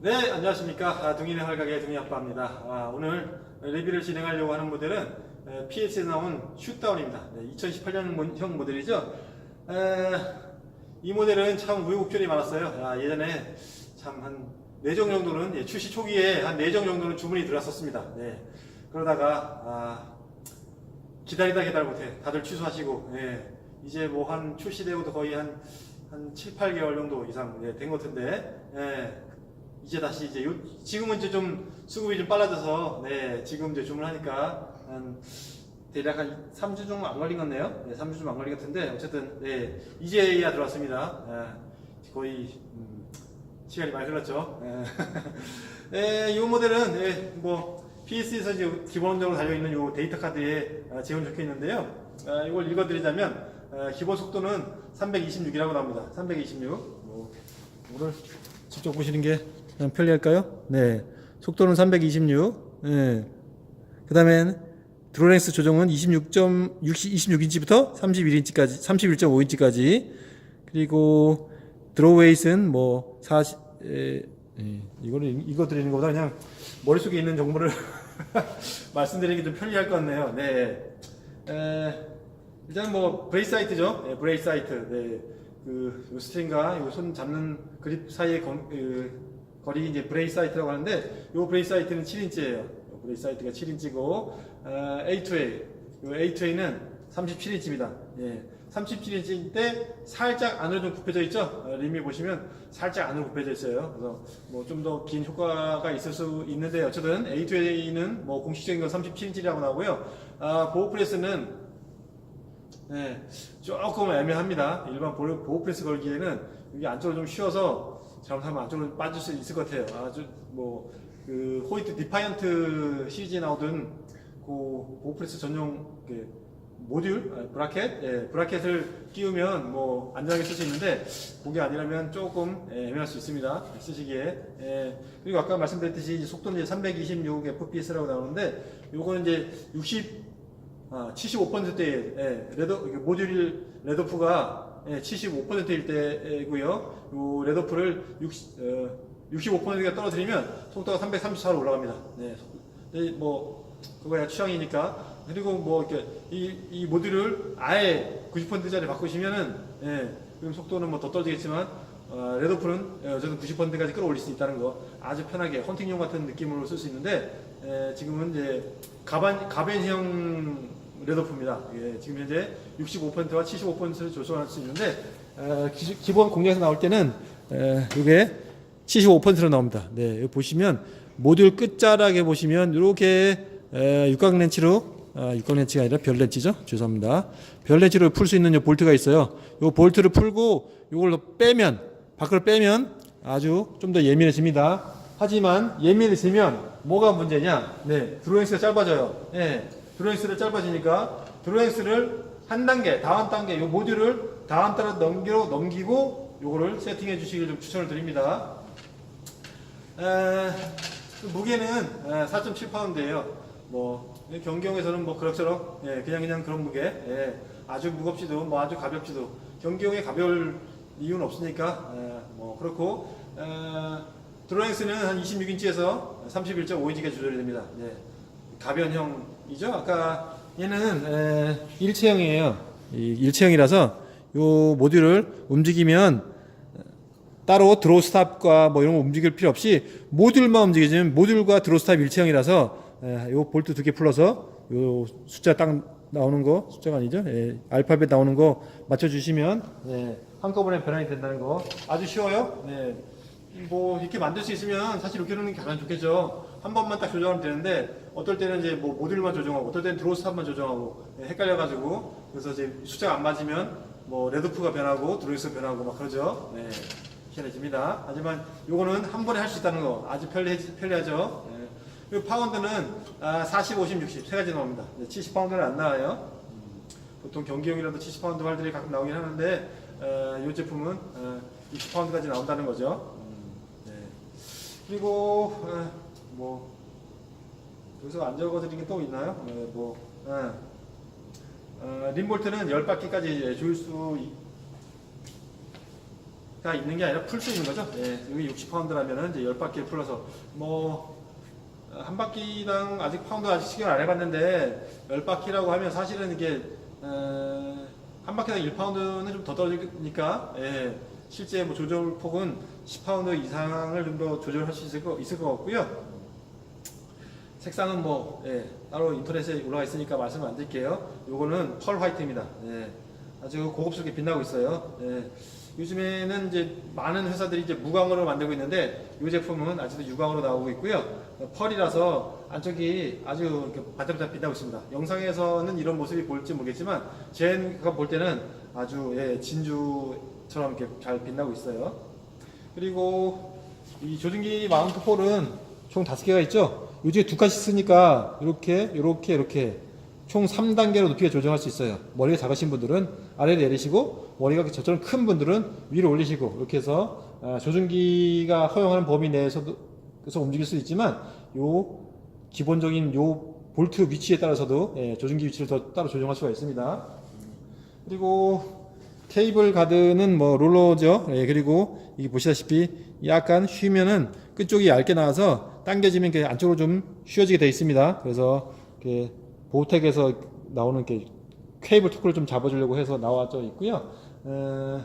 네, 안녕하십니까. 아, 둥이네 활각의 둥이 아빠입니다. 아, 오늘 리뷰를 진행하려고 하는 모델은 에, PS에 나온 슛다운입니다. 네, 2018년형 모델이죠. 에, 이 모델은 참 우여곡절이 많았어요. 아, 예전에 참 한 4정 정도는 예, 출시 초기에 한 4정 정도는 주문이 들어왔었습니다. 네. 그러다가 아, 기다리다 기다려 못해 다들 취소하시고 예, 이제 뭐 한 출시되고도 거의 한, 한 7, 8개월 정도 이상 예, 된 것 같은데 예, 이제 다시 이제 요, 지금은 이제 좀 수급이 좀 빨라져서 네 지금 이제 주문하니까 한 대략 한 3주 정도 안 걸린 것 같네요. 네, 3주 좀 안 걸린 것 같은데 어쨌든 네 이제야 들어왔습니다. 예, 거의 음, 시간이 많이 흘렀죠. 예, 이 모델은 예, 뭐 PS에서 이제 기본적으로 달려 있는 요 데이터 카드에 아, 지원 적혀 있는데요. 아, 이걸 읽어드리자면 아, 기본 속도는 326이라고 나옵니다. 326 뭐, 이거를 직접 보시는 게 그냥 편리할까요? 네. 속도는 326. 네. 그 다음엔 드로렌스 조정은 26. 26인치부터 31인치까지, 31.5인치까지. 그리고 드로웨이스는 뭐 40, 에, 예, 이거를 이거 드리는 것보다 그냥 머릿속에 있는 정보를 말씀드리기 좀 편리할 것 같네요. 네. 에, 일단 뭐 브레이스 사이트죠. 네, 브레이스 사이트. 네. 그 스트링과 요 손 잡는 그립 사이의 건, 그, 거리 이제 브레이스 사이트라고 하는데 요 브레이스 사이트는 7인치예요. 브레이스 사이트가 7인치고 어, A2A 요 A2A는 37인치입니다. 예. 37인치인데 살짝 안으로 좀 굽혀져 있죠. 어, 림이 보시면 살짝 안으로 굽혀져 있어요. 그래서 뭐 좀 더 긴 효과가 있을 수 있는데 어쨌든 A2A는 뭐 공식적인 건 37인치라고 나오고요. 아, 보호 프레스는 네, 조금 애매합니다. 일반 보호 보호 프레스 걸기에는 여기 안쪽으로 좀 쉬어서 잘못하면 안쪽으로 빠질 수 있을 것 같아요. 아주 뭐 그 호이트 디파이언트 시리즈에 나오던 그 보호 프레스 전용 그 모듈 아, 브라켓, 예, 브라켓을 끼우면 뭐 안전하게 쓸 수 있는데 그게 아니라면 조금 예, 애매할 수 있습니다. 쓰시기에. 예, 그리고 아까 말씀드렸듯이 속도는 이제 326 FPS라고 나오는데 요거는 이제 60 아, 75%의 예, 레더 모듈 레더프가 예, 75%일 때고요. 요 레더프를 60, 어, 65%가 떨어뜨리면 속도가 334로 올라갑니다. 네, 네, 뭐 그거야 취향이니까. 그리고 뭐 이렇게 이, 이 모듈을 아예 90%짜리 바꾸시면은 예, 그럼 속도는 뭐 더 떨어지겠지만 어, 레더풀은 예, 어쨌든 90%까지 끌어올릴 수 있다는 거 아주 편하게 헌팅용 같은 느낌으로 쓸 수 있는데 예, 지금은 이제 가반 가변형 레더프입니다. 예, 지금 현재 65%와 75%를 조정할 수 있는데 어, 기, 본 공략에서 나올 때는 에, 이게 75%로 나옵니다. 네, 보시면 모듈 끝자락에 보시면 이렇게 에, 육각 렌치로 아, 육각 렌치가 아니라 별 렌치죠. 죄송합니다. 별 렌치로 풀 수 있는 요 볼트가 있어요. 요 볼트를 풀고 이걸 빼면 밖으로 빼면 아주 좀 더 예민해집니다. 하지만 예민해지면 뭐가 문제냐? 네, 드로잉스가 짧아져요. 네, 드로잉스를 짧아지니까 드로잉스를 한 단계, 다음 단계, 요 모듈을 다음 따라 넘기로 넘기고 요거를 세팅해 주시길 좀 추천을 드립니다. 에, 무게는 4.7파운드예요. 뭐 경기용에서는 뭐 그럭저럭 예, 그냥 그냥 그런 무게. 예, 아주 무겁지도 뭐 아주 가볍지도 경기용에 가벼울 이유는 없으니까 예, 뭐 그렇고 에, 드로잉스는 한 26인치에서 31.5인치가 조절이 됩니다. 예, 가변형 이죠. 아까 얘는 에, 일체형이에요. 이 일체형이라서 요 모듈을 움직이면 따로 드로우 스탑과 뭐 이런 거 움직일 필요 없이 모듈만 움직이지만 모듈과 드로우 스탑 일체형이라서 에, 요 볼트 두 개 풀어서 요 숫자 딱 나오는 거 숫자가 아니죠? 예, 알파벳 나오는 거 맞춰주시면 예, 한꺼번에 변환이 된다는 거 아주 쉬워요. 네. 뭐 이렇게 만들 수 있으면 사실 이렇게 하는 게 가장 좋겠죠. 한 번만 딱 조정하면 되는데 어떨 때는 이제 뭐 모듈만 조정하고 어떨 때는 드로우 스탑만 조정하고 예, 헷갈려가지고 그래서 이제 숫자가 안 맞으면 뭐 레드프가 변하고 드로이스가 변하고 막 그러죠. 네. 희한해집니다. 하지만 요거는 한 번에 할 수 있다는 거 아주 편리, 편리하죠. 예. 요 파운드는 아, 40, 50, 60 세 가지 나옵니다. 70파운드는 안 나와요. 음, 보통 경기용이라도 70파운드 활들이 가끔 나오긴 하는데 어, 이 제품은 어, 60파운드까지 나온다는 거죠. 음, 네. 그리고 어, 뭐 여기서 안 적어드린 게 또 있나요? 어, 뭐 어, 어, 림볼트는 10바퀴까지 줄 수가 있는 게 아니라 풀 수 있는 거죠. 예, 여기 60파운드라면은 이제 10바퀴를 풀어서 뭐 한 바퀴당 아직 파운드 아직 시계를 안 해봤는데 10바퀴라고 하면 사실은 이게 어, 한 바퀴당 1파운드는 좀 더 떨어지니까 예, 실제 뭐 조절 폭은 10파운드 이상을 좀 더 조절할 수 있을 거, 있을 것 같고요. 색상은 뭐 예, 따로 인터넷에 올라와 있으니까 말씀 안 드릴게요. 요거는 펄 화이트입니다. 예, 아주 고급스럽게 빛나고 있어요. 예, 요즘에는 이제 많은 회사들이 이제 무광으로 만들고 있는데 이 제품은 아직도 유광으로 나오고 있고요. 어, 펄이라서 안쪽이 아주 반짝반짝 빛나고 있습니다. 영상에서는 이런 모습이 보일지 모르겠지만 제가 볼 때는 아주 예, 진주처럼 이렇게 잘 빛나고 있어요. 그리고 이 조준기 마운트 폴은 총 다섯 개가 있죠. 요즘에 두 칸씩 쓰니까 이렇게 이렇게 이렇게 총 3단계로 높이가 조정할 수 있어요. 머리가 작으신 분들은 아래로 내리시고 머리가 저처럼 큰 분들은 위로 올리시고 이렇게 해서 아, 조준기가 허용하는 범위 내에서도 그래서 움직일 수 있지만 요 기본적인 요 볼트 위치에 따라서도 예, 조준기 위치를 더 따로 조정할 수가 있습니다. 그리고 케이블 가드는 뭐 롤러죠. 예, 그리고 이게 보시다시피 약간 쉬면은 끝쪽이 얇게 나와서 당겨지면 이렇게 안쪽으로 좀 휘어지게 되어 있습니다. 그래서 이렇게 보텍에서 나오는 이렇게 케이블 토크를 좀 잡아주려고 해서 나와져 있고요. 어,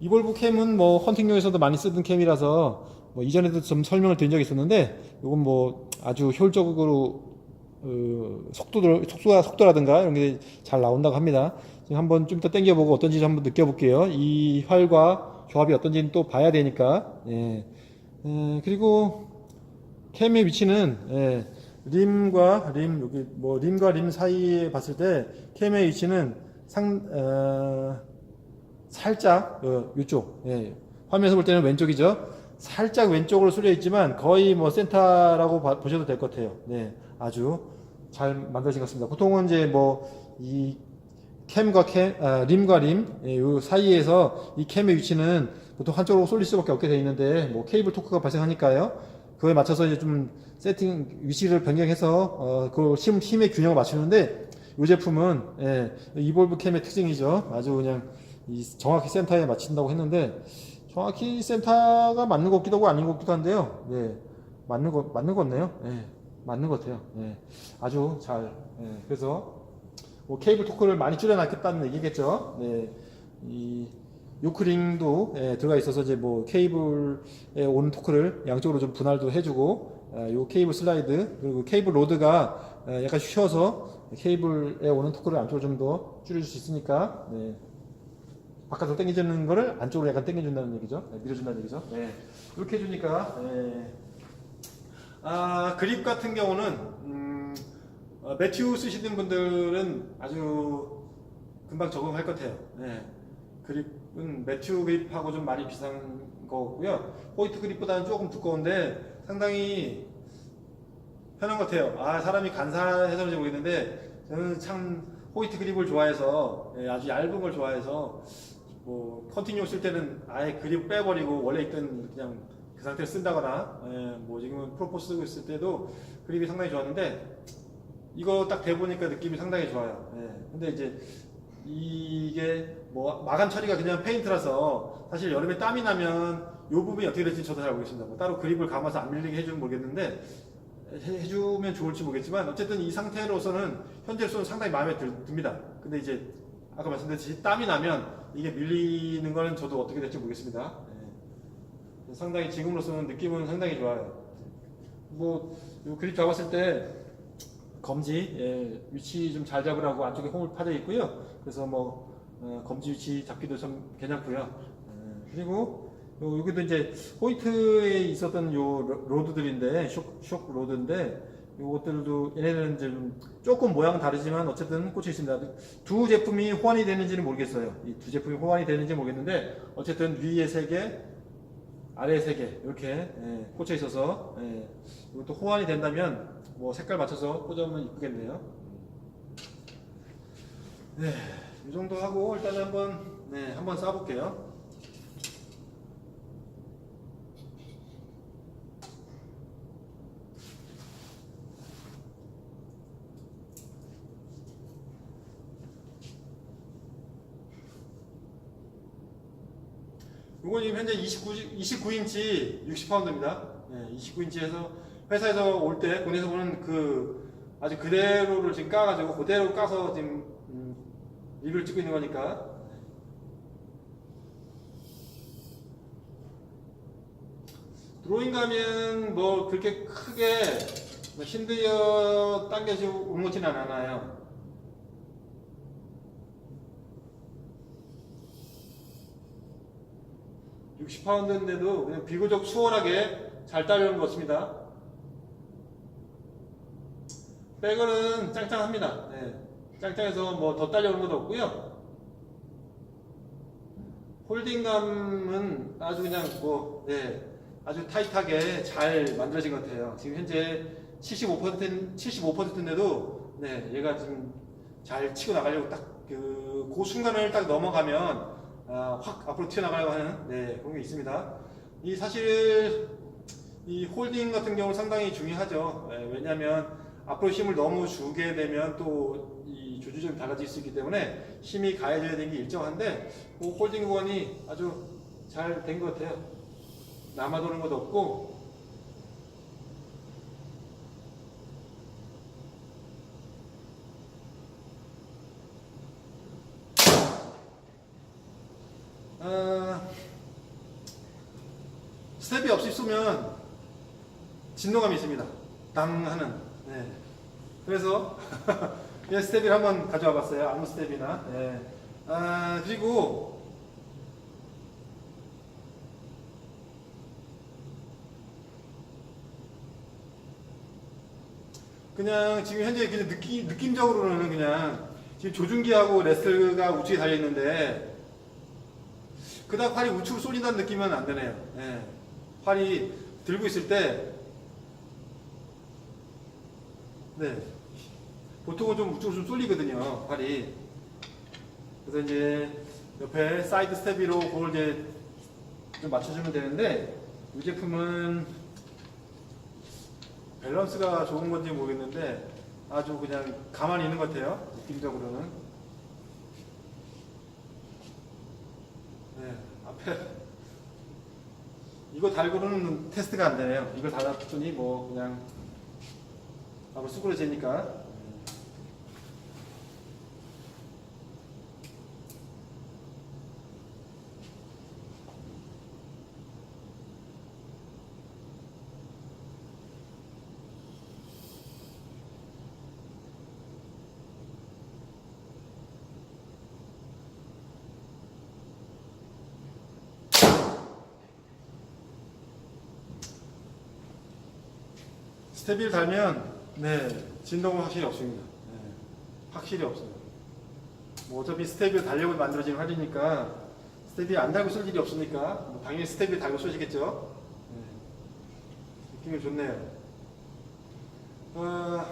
이볼브 캠은 뭐 헌팅용에서도 많이 쓰던 캠이라서 뭐 이전에도 좀 설명을 드린 적이 있었는데 이건 뭐 아주 효율적으로 어, 속도도 속도가 속도라든가 이런 게 잘 나온다고 합니다. 지금 한번 좀 더 당겨보고 어떤지 좀 한번 느껴볼게요. 이 활과 조합이 어떤지는 또 봐야 되니까. 예. 에, 그리고 캠의 위치는 예, 림과 림 여기 뭐 림과 림 사이에 봤을 때 캠의 위치는 상 어, 살짝 어, 이쪽 예, 화면에서 볼 때는 왼쪽이죠. 살짝 왼쪽으로 쏠려 있지만 거의 뭐 센터라고 봐- 보셔도 될 것 같아요. 네, 아주 잘 만들어진 것 같습니다. 보통은 이제 뭐 이 캠과 캠, 아, 림과 림, 예, 요 사이에서 이 캠의 위치는 보통 한쪽으로 쏠릴 수밖에 없게 되어 있는데 뭐 케이블 토크가 발생하니까요. 그거에 맞춰서 이제 좀 세팅 위치를 변경해서 어, 그 힘, 힘의 균형을 맞추는데 이 제품은 예, 이볼브 캠의 특징이죠. 아주 그냥 이 정확히 센터에 맞춘다고 했는데 정확히 센터가 맞는 것 같기도 하고 아닌 것 같기도 한데요. 네, 맞는 거 맞는 것 같네요. 예, 맞는 것 같아요. 예, 아주 잘. 예, 그래서 뭐 케이블 토크를 많이 줄여놨겠다는 얘기겠죠. 네, 이 요크링도 예, 들어가 있어서 이제 뭐 케이블에 오는 토크를 양쪽으로 좀 분할도 해주고 아, 요 케이블 슬라이드 그리고 케이블 로드가 아, 약간 쉬어서 케이블에 오는 토크를 안쪽으로 좀 더 줄여줄 수 있으니까 네. 바깥으로 당겨주는 거를 안쪽으로 약간 당겨준다는 얘기죠. 네, 밀어준다는 얘기죠. 네. 이렇게 해주니까 네. 아 그립 같은 경우는 음, 어, 매튜 쓰시는 분들은 아주 금방 적응할 것 같아요. 네. 그립은 매튜 그립하고 좀 많이 비슷한 거고요. 호이트 그립보다는 조금 두꺼운데 상당히 편한 것 같아요. 아 사람이 간사해서인지 모르겠는데 저는 참 호이트 그립을 좋아해서 예, 아주 얇은 걸 좋아해서 뭐 컨티뉴 쓸 때는 아예 그립 빼버리고 원래 있던 그냥 그 상태를 쓴다거나 예, 뭐 지금은 프로포 쓰고 있을 때도 그립이 상당히 좋았는데 이거 딱 대보니까 느낌이 상당히 좋아요. 예, 근데 이제 이게 뭐 마감 처리가 그냥 페인트라서 사실 여름에 땀이 나면 이 부분이 어떻게 될지 저도 잘 모르겠습니다. 뭐 따로 그립을 감아서 안 밀리게 해주면 모르겠는데 해- 해주면 좋을지 모르겠지만 어쨌든 이 상태로서는 현재로서는 상당히 마음에 들, 듭니다. 근데 이제 아까 말씀드렸듯이 땀이 나면 이게 밀리는 거는 저도 어떻게 될지 모르겠습니다. 예. 상당히 지금으로서는 느낌은 상당히 좋아요. 뭐요 그립 잡았을 때 검지 예, 위치 좀 잘 잡으라고 안쪽에 홈을 파져 있고요. 그래서 뭐 어, 검지 위치 잡기도 좀 괜찮고요. 예, 그리고 요, 여기도 이제 호이트에 있었던 요 로- 로드들인데 쇼, 쇼 로드인데 요것들도 이제 좀 조금 모양 은 다르지만 어쨌든 꽂혀 있습니다. 두 제품이 호환이 되는지는 모르겠어요. 이 두 제품이 호환이 되는지 모르겠는데 어쨌든 위에 세 개, 아래에 세개 이렇게 예, 꽂혀 있어서 예, 이것도 호환이 된다면 뭐 색깔 맞춰서 꽂으면 이쁘겠네요. 네, 이 정도 하고 일단 한번 네 한번 쏴볼게요. 이건 지금 현재 29, 29인치 60파운드입니다. 네, 29인치에서 회사에서 올 때 군에서 보는 그 아주 그대로를 지금 까가지고 그대로 까서 지금 음, 리뷰를 찍고 있는 거니까 드로잉 가면 뭐 그렇게 크게 뭐 힘들어 당겨지고 오는 것지는 않아요. (60 파운드인데도 그냥 비교적 수월하게 잘 따려는 것 같습니다. 백은 짱짱합니다. 네. 짱짱해서 뭐 더 딸려오는 것도 없고요. 홀딩감은 아주 그냥 뭐, 네. 아주 타이트하게 잘 만들어진 것 같아요. 지금 현재 75%, 75%인데도, 네. 얘가 지금 잘 치고 나가려고 딱, 그, 그 순간을 딱 넘어가면, 아, 확 앞으로 튀어나가려고 하는, 네. 그런 게 있습니다. 이 사실, 이 홀딩 같은 경우는 상당히 중요하죠. 네, 왜냐하면 앞으로 힘을 너무 주게 되면 또 이 조주점이 달라질 수 있기 때문에 힘이 가해져야 되는 게 일정한데 그 홀딩 구간이 아주 잘 된 것 같아요. 남아도는 것도 없고 아, 스텝이 없이 쏘면 진동감이 있습니다. 당 하는. 네. 그래서 이 스텝을 한번 가져와 봤어요. 아무 스텝이나. 네. 아, 그리고 그냥 지금 현재 그냥 느낌, 느낌적으로는 그냥 지금 조준기하고 레스트가 우측에 달려 있는데 그닥 활이 우측으로 쏠린다는 느낌은 안 드네요. 예. 활이 들고 있을 때, 네. 보통은 좀 우측으로 좀 쏠리거든요, 활이. 그래서 이제 옆에 사이드 스텝으로 그걸 이제 좀 맞춰주면 되는데, 이 제품은 밸런스가 좋은 건지 모르겠는데, 아주 그냥 가만히 있는 것 같아요, 느낌적으로는. 네, 앞에 이거 달고는 테스트가 안 되네요. 이걸 달았더니 뭐 그냥 앞으로 수그러지니까. 스테비를 달면 네 진동은 확실히 없습니다. 네, 확실히 없어요. 뭐 어차피 스테비를 달려고 만들어진 활이니까 스테비 안 달고 쓸 일이 없으니까 뭐 당연히 스테비 달고 쏘시겠죠. 네, 느낌이 좋네요. 어,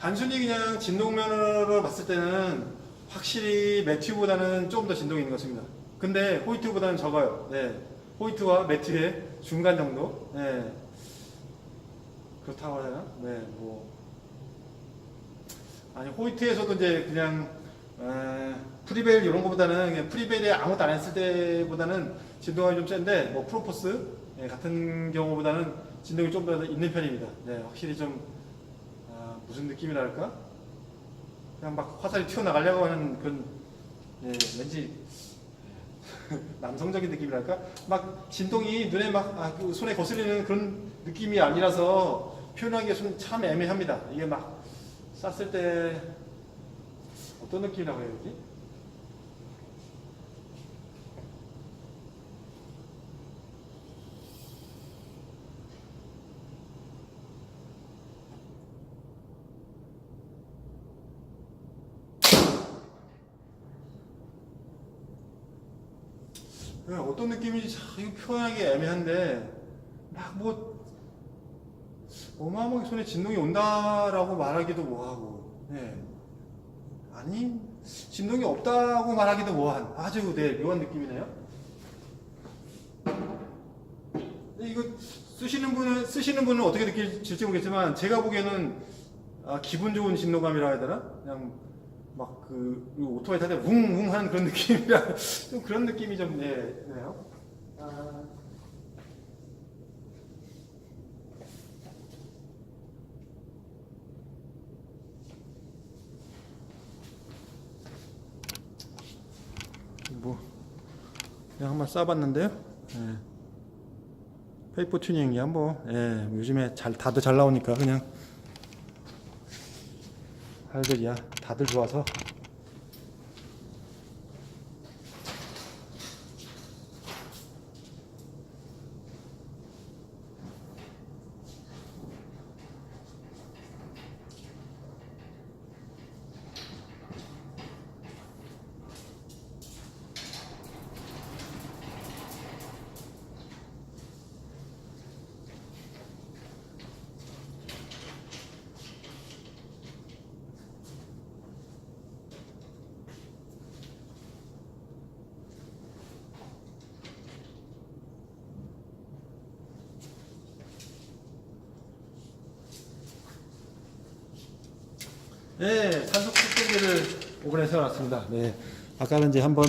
단순히 그냥 진동면으로 봤을 때는 확실히 매튜보다는 조금 더 진동이 있는 것 같습니다. 근데 호이트보다는 적어요. 네. 호이트와 매튜의 중간 정도. 네. 그렇다고 되나? 네, 뭐. 아니, 호이트에서도 이제 그냥, 에, 프리벨 이런 거보다는 그냥 프리벨에 아무것도 안 했을 때보다는 진동감이 좀 센데, 뭐, 프로포스 예, 같은 경우보다는 진동이 좀 더 있는 편입니다. 네, 확실히 좀, 아, 무슨 느낌이랄까? 그냥 막 화살이 튀어나가려고 하는 그런, 예, 왠지 남성적인 느낌이랄까? 막 진동이 눈에 막, 아, 그 손에 거슬리는 그런 느낌이 아니라서 표현하기가 좀 참 애매합니다. 이게 막 쐈을 때 어떤 느낌이라고 해야 되지? 네, 어떤 느낌인지 참 이거 표현하기 애매한데 막 뭐 어마어마하게 손에 진동이 온다라고 말하기도 뭐하고 네. 아니 진동이 없다고 말하기도 뭐한 아주 네 묘한 느낌이네요. 이거 쓰시는 분은 쓰시는 분은 어떻게 느낄지 모르겠지만 제가 보기에는 아, 기분 좋은 진동감이라 해야 되나? 그냥 막그 오토바이 탈 때 웅웅 하는 그런 느낌이라 좀 그런 느낌이 좀 네, 네요. 아, 뭐 그냥 한번 써봤는데요. 예. 페이퍼 튜닝이 한번 예, 요즘에 잘 다들 잘 나오니까 그냥 할들이야. 다들 좋아서 네, 탄속 측정기를 오븐에 세워놨습니다. 네, 아까는 이제 한번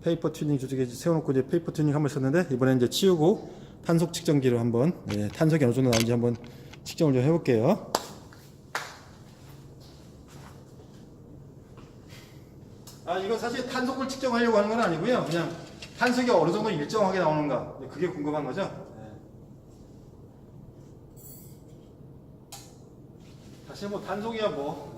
페이퍼 튜닝 조직에 세워놓고 이제 페이퍼 튜닝 한번 했었는데 이번에 이제 치우고 탄속 측정기로 한번 네, 탄속이 어느 정도 나오는지 한번 측정을 좀 해볼게요. 아, 이거 사실 탄속을 측정하려고 하는 건 아니고요. 그냥 탄속이 어느 정도 일정하게 나오는가 네, 그게 궁금한 거죠. 네. 사실 뭐 단속이야 뭐.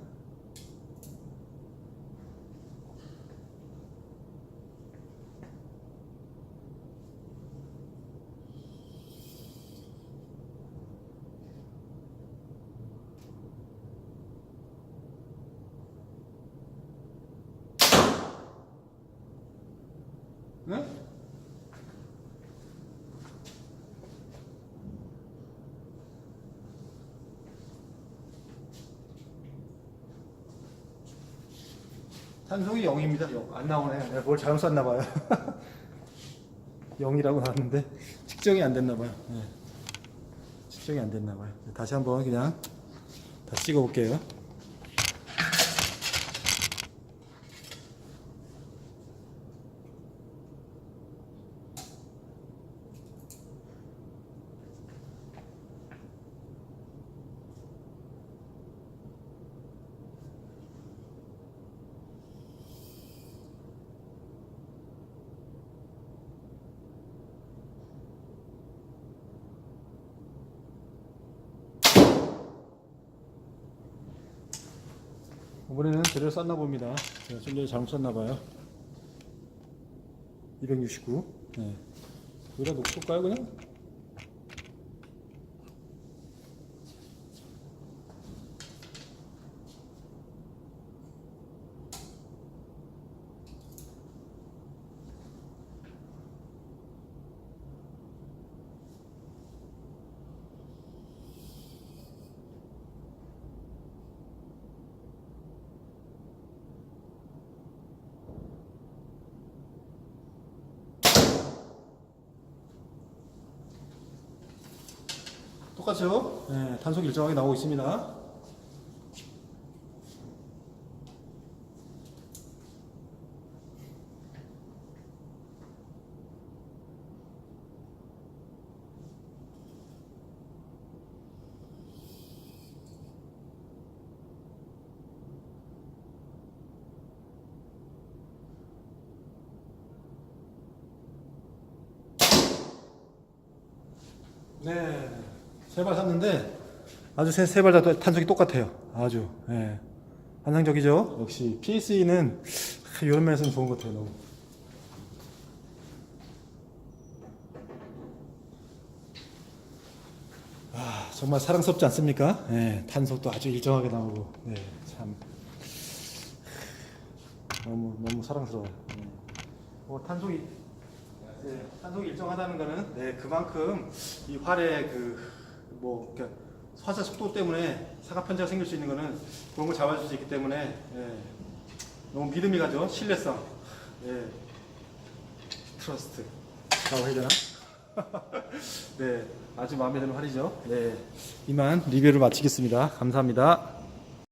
탄속이 0입니다. 0. 안 나오네. 내가 뭘 잘못 썼나 봐요. 0이라고 나왔는데 측정이 안 됐나 봐요. 네. 측정이 안 됐나 봐요. 다시 한번 그냥 다 찍어 볼게요. 이번에는 제대로 썼나 봅니다. 제가 좀 전에 잘못 썼나 봐요. 269. 네. 여기다 놓을까요, 그냥? 똑같죠? 네, 탄속 일정하게 나오고 있습니다. 네, 세 발 샀는데 아주 세발 다 탄속이 똑같아요. 아주 예. 환상적이죠. 역시 PSE는 이런 면에서는 좋은 것 같아요. 너무. 아, 정말 사랑스럽지 않습니까? 예, 탄속도 아주 일정하게 나오고, 네, 참 너무 너무 사랑스러워요. 예. 뭐 탄속이 네, 탄속이 일정하다는 거는 네, 그만큼 이 활의 그 뭐 화사 속도 때문에 사각 편차가 생길 수 있는 거는 그런 걸 잡아줄 수 있기 때문에 예, 너무 믿음이 가죠. 신뢰성. 예. 트러스트 라고 해야 되나? 네. 아주 마음에 드는 활이죠. 네. 이만 리뷰를 마치겠습니다. 감사합니다.